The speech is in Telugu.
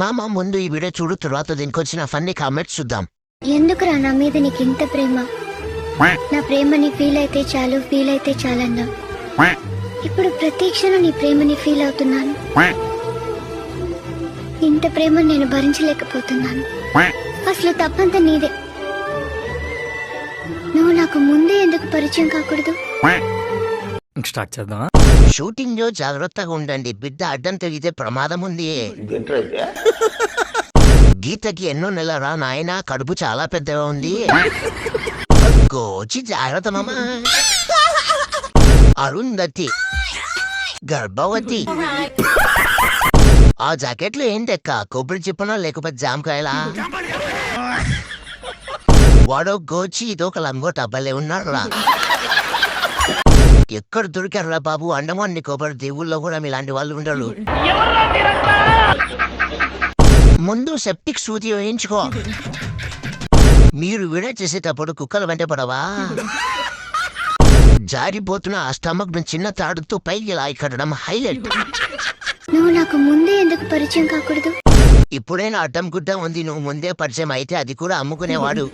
మామ ముందు ఈ వీడియో చూడు తర్వాత దీనికి వచ్చిన ఫన్నీ కామెంట్స్ చూద్దాం. ఎందుకురా నా మీద నీకు ఇంత ప్రేమ? నా ప్రేమని ఫీల్ అయితే చాలు ఫీల్ అయితే చాలన్నా. ఇప్పుడు ప్రతి క్షణం నీ ప్రేమని ఫీల్ అవుతున్నాను. ఇంత ప్రేమ నేను భరించలేకపోతున్నాను. అసలు తప్పంతా నీదే. నువ్వు నాకు ముందే ఎందుకు పరిచయం కాకూడదు? ఇంక స్టార్ట్ చేద్దామా? షూటింగ్లో జాగ్రత్తగా ఉండండి. బిడ్డ అడ్డం తిరిగితే ప్రమాదం ఉంది. గీతకి ఎన్నో నెలరా నాయన కడుపు చాలా పెద్దగా ఉంది. గోచి జాగ్రత్త మామ. అరుంధతి. గర్భవతి. ఆ జాకెట్లో ఏంటెక్క కొబ్బరి చిప్పనా లేకపోతే జామకాయలా? వాడో గోచి ఇదొక లంగోట అబ్బాలే ఉన్నాడు రా. ఎక్కడ దొరికారురా బాబు? అండమాన్ని కొబ్బరి దేవుళ్ళలో కూడా ఇలాంటి వాళ్ళు ఉండరు. ముందు సెప్టిక్ సూది వేయించుకో. మీరు విడ చేసేటప్పుడు కుక్కలు వెంట పడవా? జారిపోతున్న ఆ స్టమక్ను చిన్న తాడుతో పైకి ఇలా కట్టడం హైలైట్. నువ్వు నాకు ముందే ఎందుకు పరిచయం కాకూడదు? ఇప్పుడైనా అడ్డం గుడ్డం ఉంది. నువ్వు ముందే పరిచయం అయితే అది కూడా అమ్ముకునేవాడు.